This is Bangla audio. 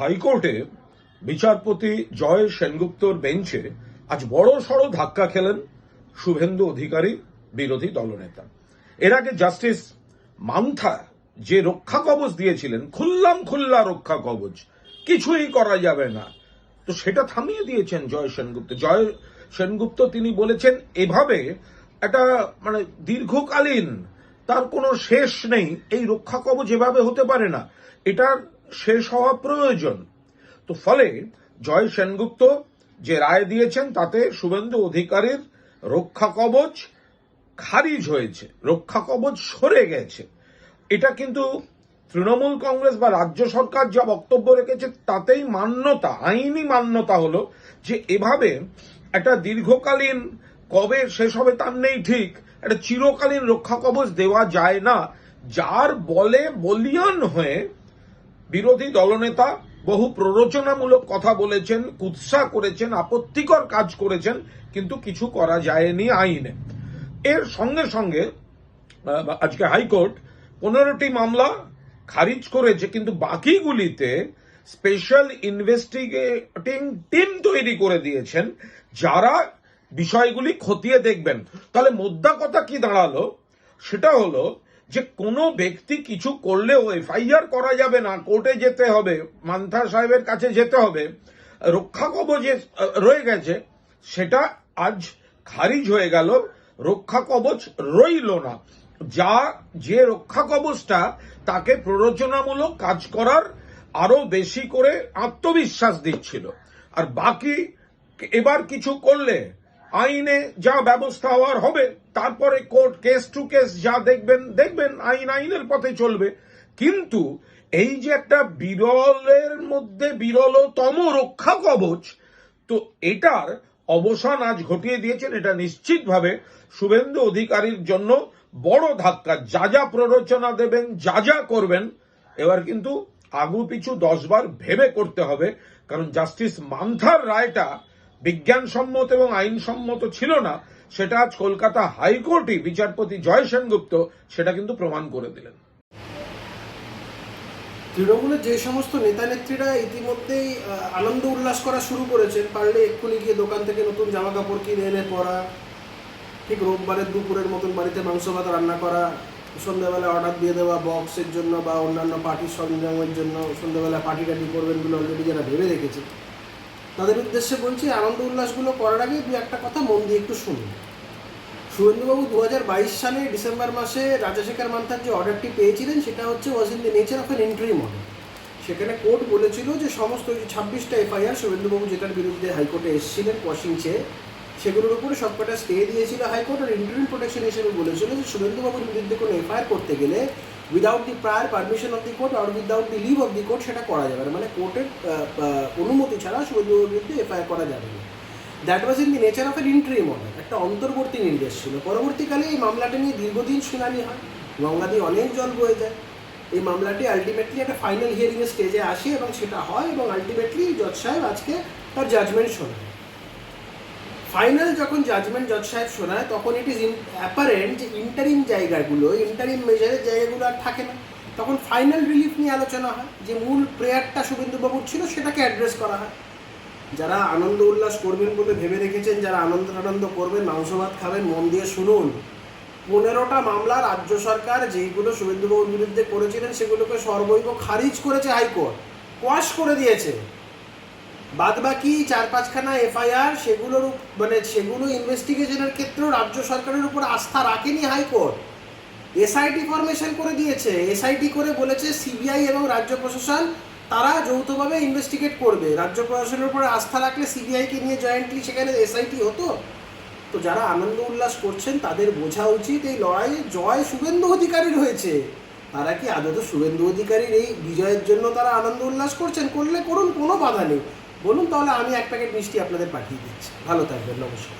হাইকোর্টে বিচারপতি জয় সেনগুপ্তর বেঞ্চে আজ বড় সড় ধাক্কা খেলেন শুভেন্দু অধিকারী, বিরোধী দলনেতা। এর আগে জাস্টিস মান্থা যে রক্ষা কবচ দিয়েছিলেন, খুললাম খুল্লা রক্ষা কবচ, কিছুই করা যাবে না। তো সেটা থামিয়ে দিয়েছেন জয় সেনগুপ্ত। জয় সেনগুপ্ত তিনি বলেছেন, এভাবে একটা মানে দীর্ঘকালীন, তার কোনো শেষ নেই। এই রক্ষা কবচ এভাবে হতে পারে না। এটার শেষ হওয়া প্রয়োজন। তো ফলে জয় সেনগুপ্ত যে রায় দিয়েছেন তাতে শুভেন্দু অধিকারীর রক্ষা কবচ খারিজ হয়েছে, রক্ষা কবচ সরে গেছে। এটা কিন্তু তৃণমূল কংগ্রেস বা রাজ্য সরকার যা বক্তব্য রেখেছে তাতেই মান্যতা, আইনি মান্যতা হলো যে এভাবে একটা দীর্ঘকালীন কবে শেষ হবে তার নেই ঠিক, একটা চিরকালীন রক্ষা কবচ দেওয়া যায় না, যার বলে বলিয়ান হয়ে বিরোধী দলনেতা বহু প্ররোচনামূলক কথা বলেছেন, কুৎসা করেছেন, আপত্তিকর কাজ করেছেন, কিন্তু কিছু করা যায়নি আইনে। এর সঙ্গে সঙ্গে আজকে হাইকোর্ট পনেরোটি মামলা খারিজ করেছে, কিন্তু বাকিগুলিতে স্পেশাল ইনভেস্টিগেটিং টিম তৈরি করে দিয়েছেন, যারা বিষয়গুলি খতিয়ে দেখবেন। তাহলে মোদ্দা কথা কি দাঁড়াল? সেটা হলো যে কোনো ব্যক্তি কিছু করলেও এফআইআর করা যাবে না, কোর্টে যেতে হবে মান্থা সাহেবের কাছে যেতে হবে, রক্ষা কবচে রয়ে গেছে, সেটা আজ খারিজ হয়ে গেল, রক্ষা কবচ রইল না। যা, যে রক্ষা কবচটা, তাকে প্ররোচনামূলক কাজ করার আরও বেশি করে আত্মবিশ্বাস দিচ্ছিল। আর বাকি, এবার কিছু করলে আইনে যা ব্যবস্থা হওয়ার হবে, তারপরে কোর্ট কেস টু কেস যা দেখবেন দেখবেন আইন আইনের পথে চলবে। কিন্তু এই যে একটা বিরলের মধ্যে বিরলতম রক্ষা কবচ, তো এটার অবসান আজ ঘটিয়ে দিয়েছেন, এটা নিশ্চিতভাবে শুভেন্দু অধিকারীর জন্য বড় ধাক্কা। যা যা প্ররোচনা দেবেন, যা যা করবেন, এবার কিন্তু আগু পিছু দশবার ভেবে করতে হবে, কারণ জাস্টিস মান্থার রায়টা বিজ্ঞানসম্মত এবং আইনসম্মত ছিল না, সেটা আজ কলকাতা হাইকোর্টই বিচারপতি জয় সেনগুপ্ত সেটা কিন্তু প্রমাণ করে দিলেন। তৃণমূলের যে সমস্ত নেতা নেত্রীরা ইতিমধ্যেই আনন্দ উল্লাস করা শুরু করেছেন, পারলে এক্ষুনি গিয়ে দোকান থেকে নতুন জামা কাপড় কিনে এনে পরা, ঠিক রোববারের দুপুরের মতন বাড়িতে মাংস ভাত রান্না করা, সন্ধ্যাবেলা অর্ডার দিয়ে দেওয়া বক্সের জন্য বা অন্যান্য পার্টির সরঞ্জামের জন্য সন্ধ্যাবেলা পার্টি টাটি করবেন বলে অলরেডি যারা ভেবে রেখেছে তাদের উদ্দেশ্যে বলছি, আনন্দ উল্লাসগুলো করার আগে দু একটা কথা মন দিয়ে একটু শুনুন। সুরেন্দ্রবাবু দু হাজার বাইশ সালে ডিসেম্বর মাসে রাজাশেখর মান্থার যে অর্ডারটি পেয়েছিলেন, সেটা হচ্ছে was in the nature of an interim order সেখানে কোর্ট বলেছিল যে সমস্ত যে ছাব্বিশটা এফআইআর শুভেন্দুবাবু যেটার বিরুদ্ধে হাইকোর্টে এসেছিলেন কোয়াশিং চেয়ে সেগুলোর উপরে সবকটা স্টে দিয়েছিল হাইকোর্ট আর ইন্টারিম প্রোটেকশন হিসেবে বলেছিল যে শুভেন্দুবাবুর বিরুদ্ধে কোনো এফআইআর করতে গেলে without the prior permission of the court R without the leave of the court সেটা করা যাবে না। মানে কোর্টের অনুমতি ছাড়া শুভেন্দুবাবুর বিরুদ্ধে এফআইআর করা যাবে না। That was in the nature of an interim order একটা অন্তর্বর্তী নির্দেশ ছিল। পরবর্তীকালে এই মামলাটা নিয়ে দীর্ঘদিন শুনানি হয়। গঙ্গা দিয়ে অনেক জল বয়ে যায়। এই মামলাটি আলটিমেটলি একটা ফাইনাল হিয়ারিংয়ের স্টেজে আসে এবং সেটা হয় এবং আলটিমেটলি জজ সাহেব আজকে তার জাজমেন্ট শোনায় ফাইনাল যখন জাজমেন্ট জজ সাহেব শোনায়, তখন ইট ইজ অ্যাপারেন্ট যে ইন্টারিম জায়গাগুলো ইন্টারিম মেজারের জায়গাগুলো আর থাকে না। তখন ফাইনাল রিলিফ নিয়ে আলোচনা হয়, যে মূল প্রেয়ারটা শুভেন্দুবাবুর ছিল, সেটাকে অ্যাড্রেস করা হয়। যারা আনন্দ উল্লাস করবেন বলে ভেবে রেখেছেন, যারা আনন্দ আনন্দ করবেন, মাংস ভাত খাবেন, মন দিয়ে শুনুন। পনেরোটা মামলা রাজ্য সরকার যেইগুলো শুভেন্দুবাবুর বিরুদ্ধে করেছিলেন, সেগুলোকে সর্বৈব খারিজ করেছে হাইকোর্ট। কোয়াশ করে দিয়েছে। বাদ বাকি চার পাঁচখানা এফআইআর সেগুলোর মানে সেগুলো ইনভেস্টিগেশনের ক্ষেত্রেও রাজ্য সরকারের উপর আস্থা রাখেনি হাইকোর্ট। এসআইটি ফরমেশন করে দিয়েছে। এসআইটি করে বলেছে সিবিআই এবং রাজ্য প্রশাসন তারা যৌথভাবে ইনভেস্টিগেট করবে। রাজ্য প্রশাসনের উপরে আস্থা রাখলে সিবিআইকে নিয়ে জয়েন্টলি সেখানে এসআইটি হতো। তো যারা আনন্দ উল্লাস করছেন, তাদের বোঝা উচিত এই লড়াইয়ে জয় শুভেন্দু অধিকারীর হয়েছে তারা কি আদত শুভেন্দু অধিকারীর এই বিজয়ের জন্য তারা আনন্দ উল্লাস করছেন? করলে করুন, কোনো বাধা নেই। বলুন তাহলে আমি এক প্যাকেট মিষ্টি আপনাদের পাঠিয়ে দিচ্ছি। ভালো থাকবেন নমস্কার।